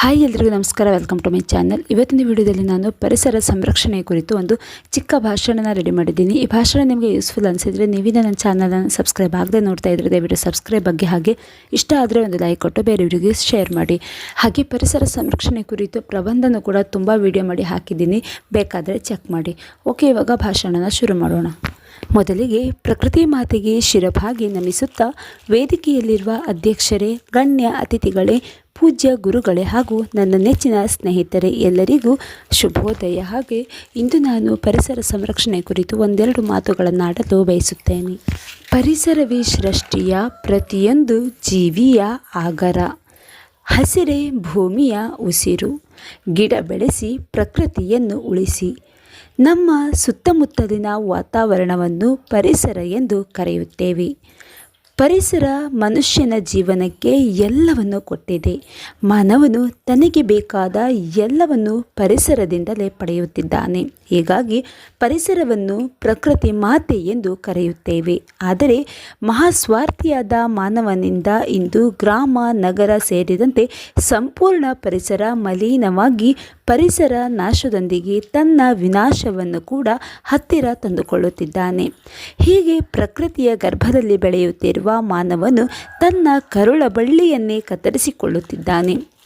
Hi ಎಲ್ರಿಗೂ ನಮಸ್ಕಾರ. Welcome to my channel ಇವತ್ತಿನ ವಿಡಿಯೋದಲ್ಲಿ ನಾನು ಪರಿಸರ ಸಂರಕ್ಷಣೆ ಕುರಿತು ಒಂದು ಚಿಕ್ಕ ಭಾಷಣನ ರೆಡಿ ಮಾಡಿದ್ದೀನಿ. ಈ ಭಾಷಣ ನಿಮಗೆ ಯೂಸ್ಫುಲ್ ಅನಿಸಿದರೆ ನೀವಿನ ನನ್ನ ಚಾನಲನ್ನು ಸಬ್ಸ್ಕ್ರೈಬ್ ಆಗದೆ ನೋಡ್ತಾ ಇದ್ರೆ ದಯವಿಟ್ಟು ಸಬ್ಸ್ಕ್ರೈಬ್ ಬಗ್ಗೆ ಹಾಗೆ ಇಷ್ಟ ಆದರೆ ಒಂದು ಲೈಕ್ ಕೊಟ್ಟು ಬೇರೆಯವರಿಗೆ ಶೇರ್ ಮಾಡಿ. ಹಾಗೆ ಪರಿಸರ ಸಂರಕ್ಷಣೆ ಕುರಿತು ಪ್ರಬಂಧನೂ ಕೂಡ ತುಂಬ ವಿಡಿಯೋ ಮಾಡಿ ಹಾಕಿದ್ದೀನಿ. ಬೇಕಾದರೆ ಚೆಕ್ ಮಾಡಿ. ಓಕೆ ಇವಾಗ ಭಾಷಣನ ಶುರು ಮಾಡೋಣ. ಮೊದಲಿಗೆ ಪ್ರಕೃತಿ ಮಾತೆಗೆ ಶಿರಭಾಗಿ ನಮಿಸುತ್ತಾ ವೇದಿಕೆಯಲ್ಲಿರುವ ಅಧ್ಯಕ್ಷರೇ, ಗಣ್ಯ ಅತಿಥಿಗಳೇ ಪೂಜ್ಯ ಗುರುಗಳೇ ಹಾಗೂ ನನ್ನ ನೆಚ್ಚಿನ ಸ್ನೇಹಿತರೆ, ಎಲ್ಲರಿಗೂ ಶುಭೋದಯ. ಹಾಗೆ ಇಂದು ನಾನು ಪರಿಸರ ಸಂರಕ್ಷಣೆ ಕುರಿತು ಒಂದೆರಡು ಮಾತುಗಳನ್ನಾಡಲು ಬಯಸುತ್ತೇನೆ. ಪರಿಸರವೇ ಸೃಷ್ಟಿಯ ಪ್ರತಿಯೊಂದು ಜೀವಿಯ ಆಗರ. ಹಸಿರೇ ಭೂಮಿಯ ಉಸಿರು, ಗಿಡ ಬೆಳೆಸಿ, ಪ್ರಕೃತಿಯನ್ನು ಉಳಿಸಿ. ನಮ್ಮ ಸುತ್ತಮುತ್ತಲಿನ ವಾತಾವರಣವನ್ನು ಪರಿಸರ ಎಂದು ಕರೆಯುತ್ತೇವೆ. ಪರಿಸರ ಮನುಷ್ಯನ ಜೀವನಕ್ಕೆ ಎಲ್ಲವನ್ನು ಕೊಟ್ಟಿದೆ. ಮಾನವನು ತನಗೆ ಬೇಕಾದ ಎಲ್ಲವನ್ನು ಪರಿಸರದಿಂದಲೇ ಪಡೆಯುತ್ತಿದ್ದಾನೆ. ಹೀಗಾಗಿ ಪರಿಸರವನ್ನು ಪ್ರಕೃತಿ ಮಾತೆ ಎಂದು ಕರೆಯುತ್ತೇವೆ. ಆದರೆ ಮಹಾಸ್ವಾರ್ಥಿಯಾದ ಮಾನವನಿಂದ ಇಂದು ಗ್ರಾಮ, ನಗರ ಸೇರಿದಂತೆ ಸಂಪೂರ್ಣ ಪರಿಸರ ಮಲಿನವಾಗಿ ಪರಿಸರ ನಾಶದೊಂದಿಗೆ ತನ್ನ ವಿನಾಶವನ್ನು ಕೂಡ ಹತ್ತಿರ ತಂದುಕೊಳ್ಳುತ್ತಿದ್ದಾನೆ. ಹೀಗೆ ಪ್ರಕೃತಿಯ ಗರ್ಭದಲ್ಲಿ ಬೆಳೆಯುತ್ತಿರುವ ಮಾನವನು ತನ್ನ ಕರುಳ ಬಳ್ಳಿಯನ್ನೇ ಕತ್ತರಿಸಿಕೊಳ್ಳುತ್ತಿದ್ದಾನೆ.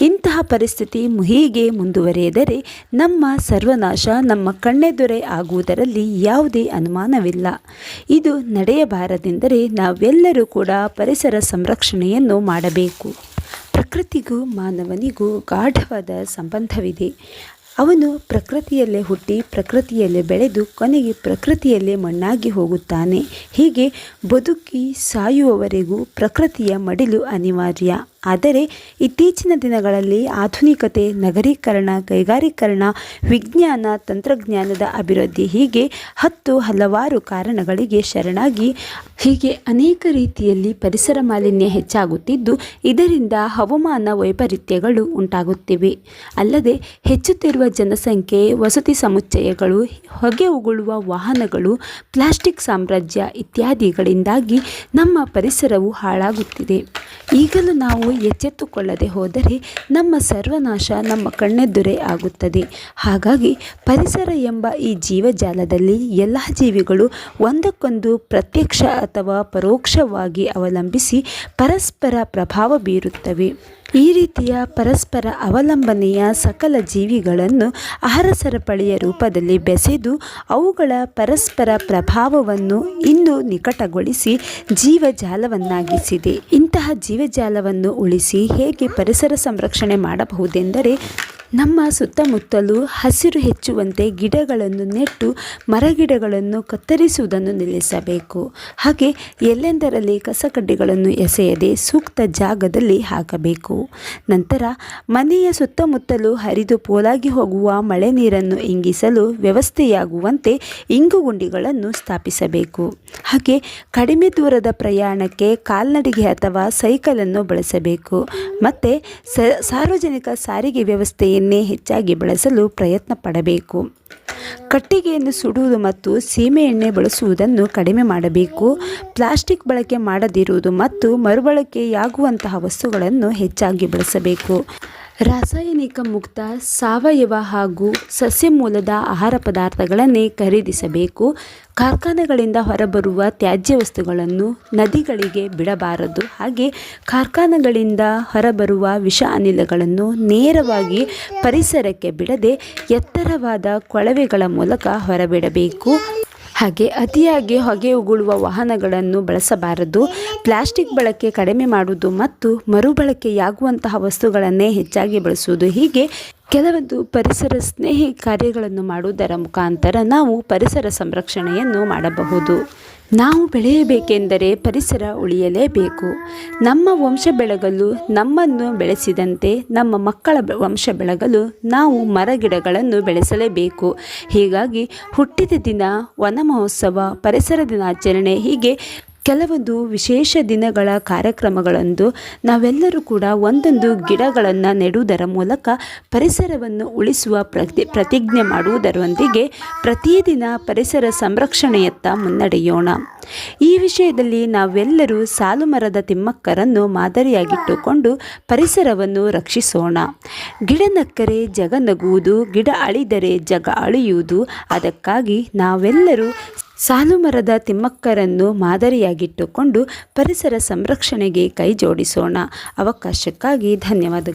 ಇಂತಹ ಪರಿಸ್ಥಿತಿ ಹೀಗೆ ಮುಂದುವರೆಯದರೆ ನಮ್ಮ ಸರ್ವನಾಶ, ನಮ್ಮ ಕಣ್ಣೆದುರೆ ಆಗುವುದರಲ್ಲಿ ಯಾವುದೇ ಅನುಮಾನವಿಲ್ಲ. ಇದು ನಡೆಯಬಾರದೆಂದರೆ ನಾವೆಲ್ಲರೂ ಕೂಡ ಪರಿಸರ ಸಂರಕ್ಷಣೆಯನ್ನು ಮಾಡಬೇಕು. ಪ್ರಕೃತಿಗೂ ಮಾನವನಿಗೂ ಗಾಢವಾದ ಸಂಬಂಧವಿದೆ. ಅವನು ಪ್ರಕೃತಿಯಲ್ಲೇ ಹುಟ್ಟಿ ಪ್ರಕೃತಿಯಲ್ಲೇ ಬೆಳೆದು ಕೊನೆಗೆ ಪ್ರಕೃತಿಯಲ್ಲೇ ಮಣ್ಣಾಗಿ ಹೋಗುತ್ತಾನೆ. ಹೀಗೆ ಬದುಕಿ ಸಾಯುವವರೆಗೂ ಪ್ರಕೃತಿಯ ಮಡಿಲು ಅನಿವಾರ್ಯ. ಆದರೆ ಇತ್ತೀಚಿನ ದಿನಗಳಲ್ಲಿ ಆಧುನಿಕತೆ, ನಗರೀಕರಣ, ಕೈಗಾರೀಕರಣ, ವಿಜ್ಞಾನ, ತಂತ್ರಜ್ಞಾನದ ಅಭಿವೃದ್ಧಿ ಹೀಗೆ ಹತ್ತು ಹಲವಾರು ಕಾರಣಗಳಿಗೆ ಶರಣಾಗಿ ಹೀಗೆ ಅನೇಕ ರೀತಿಯಲ್ಲಿ ಪರಿಸರ ಮಾಲಿನ್ಯ ಹೆಚ್ಚಾಗುತ್ತಿದ್ದು, ಇದರಿಂದ ಹವಾಮಾನ ವೈಪರೀತ್ಯಗಳು ಉಂಟಾಗುತ್ತಿವೆ. ಅಲ್ಲದೆ ಹೆಚ್ಚುತ್ತಿರುವ ಜನಸಂಖ್ಯೆ, ವಸತಿ ಸಮುಚ್ಚಯಗಳು, ಹೊಗೆ ಉಗುಳುವ ವಾಹನಗಳು, ಪ್ಲಾಸ್ಟಿಕ್ ಸಾಮ್ರಾಜ್ಯ ಇತ್ಯಾದಿಗಳಿಂದಾಗಿ ನಮ್ಮ ಪರಿಸರವು ಹಾಳಾಗುತ್ತಿದೆ. ಈಗಲೂ ನಾವು ಎಚ್ಚೆತ್ತುಕೊಳ್ಳದೆ ಹೋದರೆ ನಮ್ಮ ಸರ್ವನಾಶ ನಮ್ಮ ಕಣ್ಣೆದುರೇ ಆಗುತ್ತದೆ. ಹಾಗಾಗಿ ಪರಿಸರ ಎಂಬ ಈ ಜೀವಜಾಲದಲ್ಲಿ ಎಲ್ಲ ಜೀವಿಗಳು ಒಂದಕ್ಕೊಂದು ಪ್ರತ್ಯಕ್ಷ ಅಥವಾ ಪರೋಕ್ಷವಾಗಿ ಅವಲಂಬಿಸಿ ಪರಸ್ಪರ ಪ್ರಭಾವ ಬೀರುತ್ತವೆ. ಈ ರೀತಿಯ ಪರಸ್ಪರ ಅವಲಂಬನೆಯ ಸಕಲ ಜೀವಿಗಳನ್ನು ಆಹಾರ ಸರಪಳಿಯ ರೂಪದಲ್ಲಿ ಬೆಸೆದು ಅವುಗಳ ಪರಸ್ಪರ ಪ್ರಭಾವವನ್ನು ಇಂದು ನಿಕಟಗೊಳಿಸಿ ಜೀವಜಾಲವನ್ನಾಗಿಸಿದೆ. ಇಂತಹ ಜೀವಜಾಲವನ್ನು ಉಳಿಸಿ ಹೇಗೆ ಪರಿಸರ ಸಂರಕ್ಷಣೆ ಮಾಡಬಹುದೆಂದರೆ ನಮ್ಮ ಸುತ್ತಮುತ್ತಲೂ ಹಸಿರು ಹೆಚ್ಚುವಂತೆ ಗಿಡಗಳನ್ನು ನೆಟ್ಟು ಮರಗಿಡಗಳನ್ನು ಕತ್ತರಿಸುವುದನ್ನು ನಿಲ್ಲಿಸಬೇಕು. ಹಾಗೆ ಎಲ್ಲೆಂದರಲ್ಲಿ ಕಸಕಡ್ಡಿಗಳನ್ನು ಎಸೆಯದೆ ಸೂಕ್ತ ಜಾಗದಲ್ಲಿ ಹಾಕಬೇಕು. ನಂತರ ಮನೆಯ ಸುತ್ತಮುತ್ತಲೂ ಹರಿದು ಪೋಲಾಗಿ ಹೋಗುವ ಮಳೆ ನೀರನ್ನು ಇಂಗಿಸಲು ವ್ಯವಸ್ಥೆಯಾಗುವಂತೆ ಇಂಗುಗುಂಡಿಗಳನ್ನು ಸ್ಥಾಪಿಸಬೇಕು. ಹಾಗೆ ಕಡಿಮೆ ದೂರದ ಪ್ರಯಾಣಕ್ಕೆ ಕಾಲ್ನಡಿಗೆ ಅಥವಾ ಸೈಕಲನ್ನು ಬಳಸಬೇಕು. ಮತ್ತು ಸಾರ್ವಜನಿಕ ಸಾರಿಗೆ ವ್ಯವಸ್ಥೆಯನ್ನು ಹೆಚ್ಚಾಗಿ ಬಳಸಲು ಪ್ರಯತ್ನ ಪಡಬೇಕು. ಕಟ್ಟಿಗೆಯನ್ನು ಸುಡುವುದು ಮತ್ತು ಸೀಮೆಎಣ್ಣೆ ಬಳಸುವುದನ್ನು ಕಡಿಮೆ ಮಾಡಬೇಕು. ಪ್ಲಾಸ್ಟಿಕ್ ಬಳಕೆ ಮಾಡದಿರುವುದು ಮತ್ತು ಮರುಬಳಕೆಯಾಗುವಂತಹ ವಸ್ತುಗಳನ್ನು ಹೆಚ್ಚಾಗಿ ಬಳಸಬೇಕು. ರಾಸಾಯನಿಕ ಮುಕ್ತ ಸಾವಯವ ಹಾಗೂ ಸಸ್ಯ ಮೂಲದ ಆಹಾರ ಪದಾರ್ಥಗಳನ್ನೇ ಖರೀದಿಸಬೇಕು. ಕಾರ್ಖಾನೆಗಳಿಂದ ಹೊರಬರುವ ತ್ಯಾಜ್ಯ ವಸ್ತುಗಳನ್ನು ನದಿಗಳಿಗೆ ಬಿಡಬಾರದು. ಹಾಗೆ ಕಾರ್ಖಾನೆಗಳಿಂದ ಹೊರಬರುವ ವಿಷ ಅನಿಲಗಳನ್ನು ನೇರವಾಗಿ ಪರಿಸರಕ್ಕೆ ಬಿಡದೆ ಎತ್ತರವಾದ ಕೊಳವೆಗಳ ಮೂಲಕ ಹೊರಬಿಡಬೇಕು. ಹಾಗೆ ಅತಿಯಾಗಿ ಹೊಗೆ ಉಗುಳುವ ವಾಹನಗಳನ್ನು ಬಳಸಬಾರದು. ಪ್ಲಾಸ್ಟಿಕ್ ಬಳಕೆ ಕಡಿಮೆ ಮಾಡುವುದು ಮತ್ತು ಮರುಬಳಕೆಯಾಗುವಂತಹ ವಸ್ತುಗಳನ್ನೇ ಹೆಚ್ಚಾಗಿ ಬಳಸುವುದು. ಹೀಗೆ ಕೆಲವೊಂದು ಪರಿಸರ ಸ್ನೇಹಿ ಕಾರ್ಯಗಳನ್ನು ಮಾಡುವುದರ ಮುಖಾಂತರ ನಾವು ಪರಿಸರ ಸಂರಕ್ಷಣೆಯನ್ನು ಮಾಡಬಹುದು. ನಾವು ಬೆಳೆಯಬೇಕೆಂದರೆ ಪರಿಸರ ಉಳಿಯಲೇಬೇಕು. ನಮ್ಮ ವಂಶ ಬೆಳಗಲು ನಮ್ಮನ್ನು ಬೆಳೆಸಿದಂತೆ ನಮ್ಮ ಮಕ್ಕಳ ವಂಶ ಬೆಳಗಲು ನಾವು ಮರಗಿಡಗಳನ್ನು ಬೆಳೆಸಲೇಬೇಕು. ಹೀಗಾಗಿ ಹುಟ್ಟಿದ ದಿನ ವನ ಮಹೋತ್ಸವ ಪರಿಸರ ದಿನಾಚರಣೆ ಹೀಗೆ ಕೆಲವೊಂದು ವಿಶೇಷ ದಿನಗಳ ಕಾರ್ಯಕ್ರಮಗಳಂದು ನಾವೆಲ್ಲರೂ ಕೂಡ ಒಂದೊಂದು ಗಿಡಗಳನ್ನು ನೆಡುವುದರ ಮೂಲಕ ಪರಿಸರವನ್ನು ಉಳಿಸುವ ಪ್ರತಿ, ಪ್ರತಿಜ್ಞೆ ಮಾಡುವುದರೊಂದಿಗೆ ಪ್ರತಿದಿನ ಪರಿಸರ ಸಂರಕ್ಷಣೆಯತ್ತ ಮುನ್ನಡೆಯೋಣ. ಈ ವಿಷಯದಲ್ಲಿ ನಾವೆಲ್ಲರೂ ಸಾಲು ಮರದ ತಿಮ್ಮಕ್ಕರನ್ನು ಮಾದರಿಯಾಗಿಟ್ಟುಕೊಂಡು ಪರಿಸರವನ್ನು ರಕ್ಷಿಸೋಣ. ಗಿಡ ನಕ್ಕರೆ ಜಗ ನಗುವುದು, ಗಿಡ ಅಳಿದರೆ ಜಗ ಅಳಿಯುವುದು, ಅದಕ್ಕಾಗಿ ನಾವೆಲ್ಲರೂ ಸಾಲು ಮರದ ತಿಮ್ಮಕ್ಕರನ್ನು ಮಾದರಿಯಾಗಿಟ್ಟುಕೊಂಡು ಪರಿಸರ ಸಂರಕ್ಷಣೆಗೆ ಕೈ ಜೋಡಿಸೋಣ ಅವಕಾಶಕ್ಕಾಗಿ ಧನ್ಯವಾದಗಳು